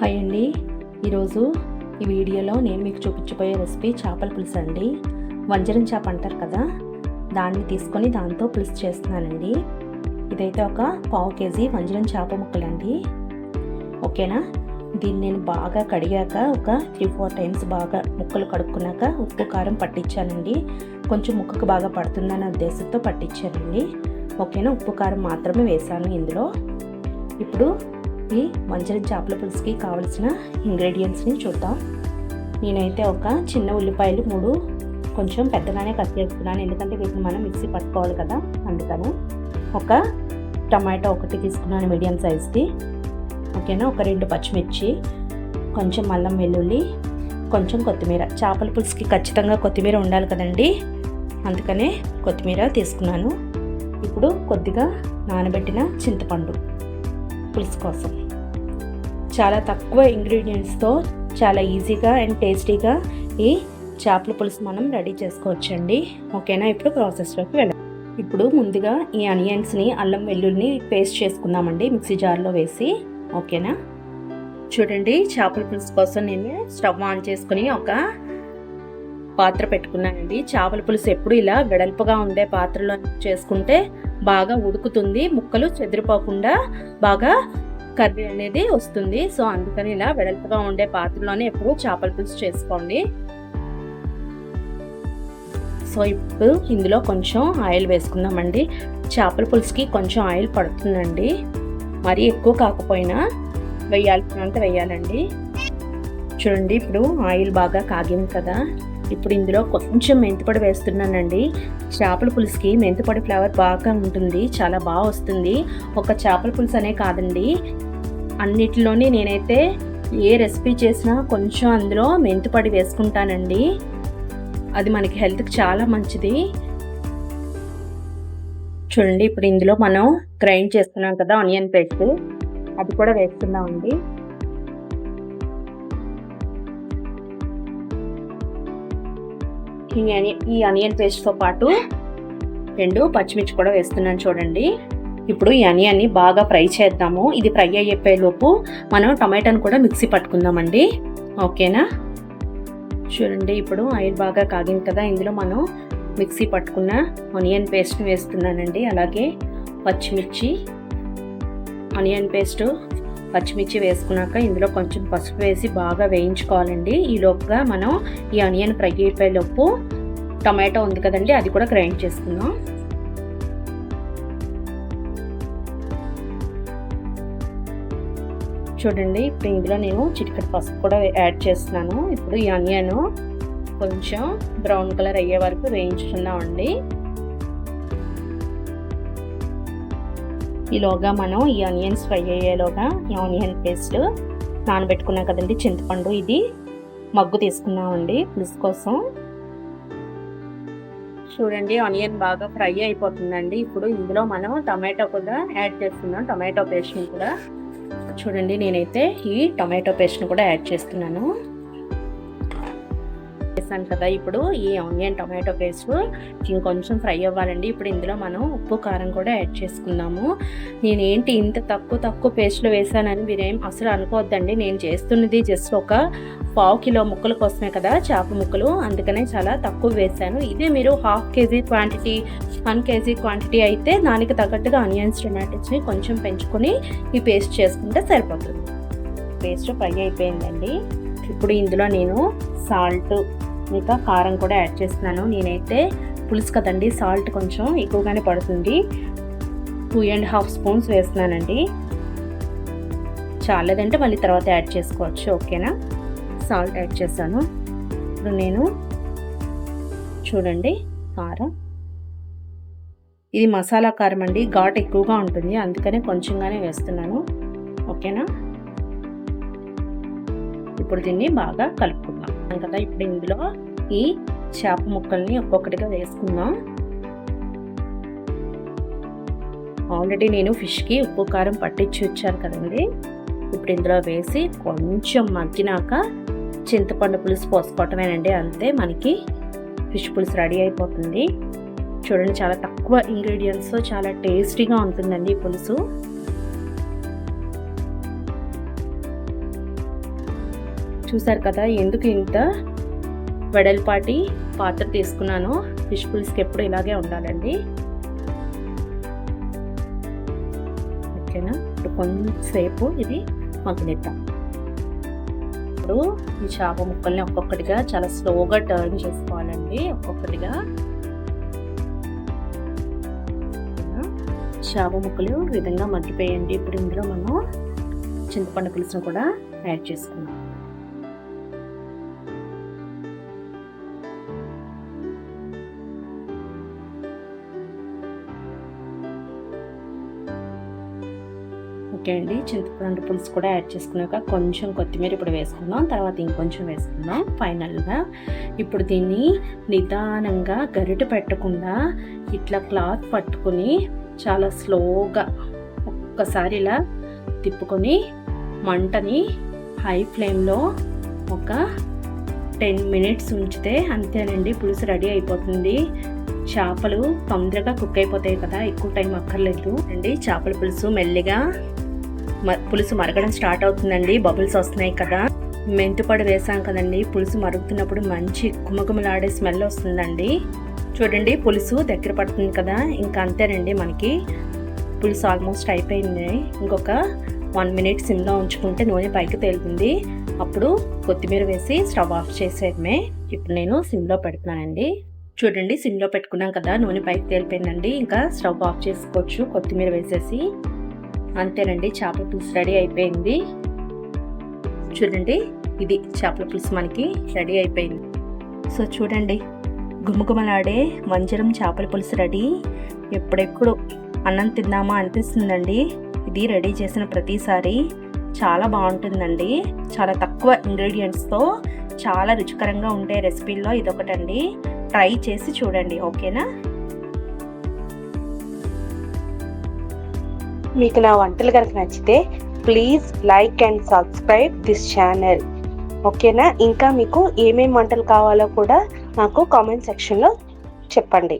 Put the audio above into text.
Hi అండి. ఈరోజు ఈ వీడియోలో నేను మీకు చూపించబోయే రెసిపీ చేపల పులుసు అండి. వంజరం చేప అంటారు కదా దాన్ని తీసుకొని దాంతో పులుసు చేస్తున్నానండి. ఇదైతే ఒక పావు కేజీ వంజరం చేప ముక్కలండి. ఓకేనా? దీన్ని నేను బాగా కడిగాక ఒక త్రీ ఫోర్ టైమ్స్ బాగా ముక్కలు కడుక్కున్నాక ఉప్పు కారం పట్టించానండి. కొంచెం ముక్కకు బాగా పడుతుందనే ఉద్దేశంతో పట్టించానండి. ఓకేనా? ఉప్పు కారం మాత్రమే వేసాను ఇందులో. ఇప్పుడు ఈ వంజరం చేపల పులుసుకి కావలసిన ఇంగ్రీడియంట్స్ని చూద్దాం. నేనైతే ఒక చిన్న ఉల్లిపాయలు మూడు కొంచెం పెద్దగానే కట్ చేసుకున్నాను. ఎందుకంటే వీటిని మనం మిక్సీ పట్టుకోవాలి కదా అందుకని. ఒక టమాటో ఒకటి తీసుకున్నాను మీడియం సైజ్ది. ఓకేనా? ఒక రెండు పచ్చిమిర్చి కొంచెం అల్లం వెల్లుల్లి కొంచెం కొత్తిమీర. చేపల పులుసుకి ఖచ్చితంగా కొత్తిమీర ఉండాలి కదండి. అందుకనే కొత్తిమీర తీసుకున్నాను. ఇప్పుడు కొద్దిగా నానబెట్టిన చింతపండు. పులుసు కోసం. చాలా తక్కువ ఇంగ్రీడియంట్స్తో చాలా ఈజీగా అండ్ టేస్టీగా ఈ చేపల పులుసు మనం రెడీ చేసుకోవచ్చండి. ఓకేనా? ఇప్పుడు ప్రాసెస్లోకి వెళ్ళాం ఇప్పుడు ముందుగా ఈ అనియన్స్ని అల్లం వెల్లుల్ని పేస్ట్ చేసుకుందామండి మిక్సీ జార్లో వేసి. ఓకేనా? చూడండి చేపల పులుసు కోసం నేను స్టవ్ ఆన్ చేసుకుని ఒక పాత్ర పెట్టుకున్నానండి. చేపల పులుసు ఎప్పుడు ఇలా వెడల్పుగా ఉండే పాత్రలో చేసుకుంటే బాగా ఉడుకుతుంది ముక్కలు చెదిరిపోకుండా బాగా కర్రీ అనేది వస్తుంది. సో అందుకని ఇలా వెడల్పుగా ఉండే పాత్రలోనే ఎప్పుడు చేపల పులుసు చేసుకోండి. సో ఇప్పుడు ఇందులో కొంచెం ఆయిల్ వేసుకుందామండి. చేపల పులుసుకి కొంచెం ఆయిల్ పడుతుందండి. మరీ ఎక్కువ కాకపోయినా వేయాల్సినంత వేయాలండి. చూడండి ఇప్పుడు ఆయిల్ బాగా కాగింది కదా. ఇప్పుడు ఇందులో కొంచెం మెంతిపొడి వేస్తున్నానండి. చేపల పులుసుకి మెంతిపొడి ఫ్లేవర్ బాగా ఉంటుంది చాలా బాగా వస్తుంది. ఒక చేపల పులుసు అనే కాదండి. అన్నిటిలోనే నేనైతే ఏ రెసిపీ చేసినా కొంచెం అందులో మెంతిపొడి వేసుకుంటానండి. అది మనకి హెల్త్కి చాలా మంచిది. చూడండి ఇప్పుడు ఇందులో మనం గ్రైండ్ చేస్తున్నాం కదా ఆనియన్ పేస్ట్. అది కూడా వేస్తున్నామండి. ఈ అని- ఈ ఆనియన్ పేస్ట్తో పాటు రెండు పచ్చిమిర్చి కూడా వేస్తున్నాను చూడండి. ఇప్పుడు ఈ అనియన్ని బాగా ఫ్రై చేద్దాము. ఇది ఫ్రై అయిపోయేలోపు మనం టమాటాను కూడా మిక్సీ పట్టుకుందామండి. ఓకేనా? చూడండి ఇప్పుడు ఆయిల్ బాగా కాగింది కదా ఇందులో మనం మిక్సీ పట్టుకున్న ఆనియన్ పేస్ట్ని వేస్తున్నానండి. అలాగే పచ్చిమిర్చి ఆనియన్ పేస్ట్ పచ్చిమిర్చి వేసుకున్నాక ఇందులో కొంచెం పసుపు వేసి బాగా వేయించుకోవాలండి. ఈ లోపుగా మనం ఈ ఆనియన్ ఫ్రై అయిపోయేలోపు టమాటో ఉంది కదండి అది కూడా గ్రైండ్ చేసుకుందాం. చూడండి ఇప్పుడు ఇందులో నేను చిటికెట్ పసుపు కూడా యాడ్ చేస్తున్నాను. ఇప్పుడు ఈ ఆనియన్ కొంచెం బ్రౌన్ కలర్ అయ్యే వరకు వేయించుకున్నామండి ఈలోగా మనం ఈ ఆనియన్స్ ఫ్రై అయ్యేలోగా ఈ ఆనియన్ పేస్ట్ నానబెట్టుకున్నాం కదండి చింతపండు ఇది. మగ్గు తీసుకున్నామండి పులుసు కోసం. చూడండి ఆనియన్ బాగా ఫ్రై అయిపోతుందండి. ఇప్పుడు ఇందులో మనం టమాటో కూడా యాడ్ చేస్తున్నాం టమాటో పేస్ట్ని కూడా. చూడండి నేనైతే ఈ టమాటో పేస్ట్ని కూడా యాడ్ చేస్తున్నాను. చేశాను కదా. ఇప్పుడు ఈ ఆనియన్ టమాటో పేస్ట్ ఇంకొంచెం ఫ్రై అవ్వాలండి. ఇప్పుడు ఇందులో మనం ఉప్పు కారం కూడా యాడ్ చేసుకుందాము. నేనేంటి ఇంత తక్కువ తక్కువ పేస్ట్లో వేసానని మీరేం అసలు అనుకోవద్దండి. నేను చేస్తున్నది జస్ట్ ఒక పావు కిలో ముక్కల కోసమే కదా చేప ముక్కలు. అందుకనే చాలా తక్కువ వేసాను. ఇదే మీరు half KG quantity one KG quantity అయితే దానికి తగ్గట్టుగా ఆనియన్స్ టొమాటోస్ని కొంచెం పెంచుకొని ఈ పేస్ట్ చేసుకుంటే సరిపోతుంది. పేస్ట్ ఫ్రై అయిపోయిందండి. ఇప్పుడు ఇందులో నేను సాల్ట్ ఇంకా కారం కూడా యాడ్ చేస్తున్నాను. నేనైతే పులుసు కదండి సాల్ట్ కొంచెం ఎక్కువగానే పడుతుంది. టూ అండ్ హాఫ్ స్పూన్స్ వేస్తున్నానండి. చాలేదంటే మళ్ళీ తర్వాత యాడ్ చేసుకోవచ్చు ఓకేనా? సాల్ట్ యాడ్ చేశాను. ఇప్పుడు నేను చూడండి కారం. ఇది మసాలా కారం అండి ఘాట్ ఎక్కువగా ఉంటుంది అందుకనే కొంచెంగానే వేస్తున్నాను ఓకేనా? ఇప్పుడు దీన్ని బాగా కలుపుకుందాం. కదా ఇప్పుడు ఇందులో ఈ చేప ముక్కల్ని ఒక్కొక్కటిగా వేసుకుందాం. ఆల్రెడీ నేను ఫిష్కి ఉప్పు కారం పట్టించి వచ్చాను కదండి. ఇప్పుడు ఇందులో వేసి కొంచెం మగ్గినాక చింతపండు పులుసు పోసుకోవటమేనండి అంతే మనకి ఫిష్ పులుసు రెడీ అయిపోతుంది. చూడండి చాలా తక్కువ ఇంగ్రీడియంట్స్ చాలా టేస్టీగా ఉంటుందండి ఈ పులుసు. చూసారు కదా ఎందుకు ఇంత వెడల్పాటి పాత్ర తీసుకున్నాను. ఫిష్ పులుసుకి ఎప్పుడు ఇలాగే ఉండాలండి. ఓకేనా? ఇప్పుడు కొంతసేపు ఇది మగ్గనిద్దాం. ఇప్పుడు ఈ చేప ముక్కల్ని ఒక్కొక్కటిగా చాలా స్లోగా టర్న్ చేసుకోవాలండి. ఒక్కొక్కటిగా. చేప ముక్కలు విధంగా మగ్గిపోయండి. ఇప్పుడు ఇందులో మనం చింతపండు పులుసును కూడా యాడ్ చేసుకున్నాం ఓకే అండి. చింతపండు పులుసు కూడా యాడ్ చేసుకున్నాక కొంచెం కొత్తిమీర ఇప్పుడు వేసుకుందాం. తర్వాత ఇంకొంచెం వేసుకుందాం ఫైనల్గా. ఇప్పుడు దీన్ని నిదానంగా గరిట పెట్టకుండా ఇట్లా క్లాత్ పట్టుకొని చాలా స్లోగా ఒక్కసారి ఇలా తిప్పుకొని మంటని హై ఫ్లేమ్లో ఒక టెన్ మినిట్స్ ఉంచితే అంతేనండి. పులుసు రెడీ అయిపోతుంది. చేపలు తొందరగా కుక్ అయిపోతాయి కదా ఎక్కువ టైం అక్కర్లేదు. అండి చేపల పులుసు మెల్లిగా పులుసు మరగడం స్టార్ట్ అవుతుందండి. బబుల్స్ వస్తున్నాయి కదా. మెంతుపడి వేసాం కదండి. పులుసు మరుగుతున్నప్పుడు మంచి కుమకుమలాడే స్మెల్ వస్తుందండి. చూడండి పులుసు దగ్గర పడుతుంది కదా. ఇంకా అంతేనండి మనకి. పులుసు ఆల్మోస్ట్ అయిపోయింది. ఇంకొక వన్ మినిట్ సిమ్లో ఉంచుకుంటే నూనె పైకి తేలుతుంది. అప్పుడు కొత్తిమీర వేసి స్టవ్ ఆఫ్ చేసేయడమే. ఇప్పుడు నేను సిమ్లో పెడుతున్నానండి. చూడండి సిమ్లో పెట్టుకున్నాం కదా. నూనె పైకి తేలిపోయిందండి. ఇంకా స్టవ్ ఆఫ్ చేసుకోవచ్చు. కొత్తిమీర వేసేసి అంతేనండి చేపల పులుసు రెడీ అయిపోయింది. చూడండి ఇది చేపల పులుసు మనకి రెడీ అయిపోయింది. సో చూడండి గుమగుమలాడే వంజరం చేపల పులుసు రెడీ. ఎప్పుడెప్పుడు అన్నం తిందామా అనిపిస్తుందండి. ఇది రెడీ చేసిన ప్రతిసారి చాలా బాగుంటుందండి. చాలా తక్కువ ఇంగ్రీడియంట్స్తో చాలా రుచికరంగా ఉండే రెసిపీల్లో ఇదొకటండి. ట్రై చేసి చూడండి ఓకేనా? మీకు నా వంటలు కనుక నచ్చితే please like and subscribe this channel ఓకేనా? ఇంకా మీకు ఏమేమి వంటలు కావాలో కూడా నాకు కామెంట్ సెక్షన్లో చెప్పండి.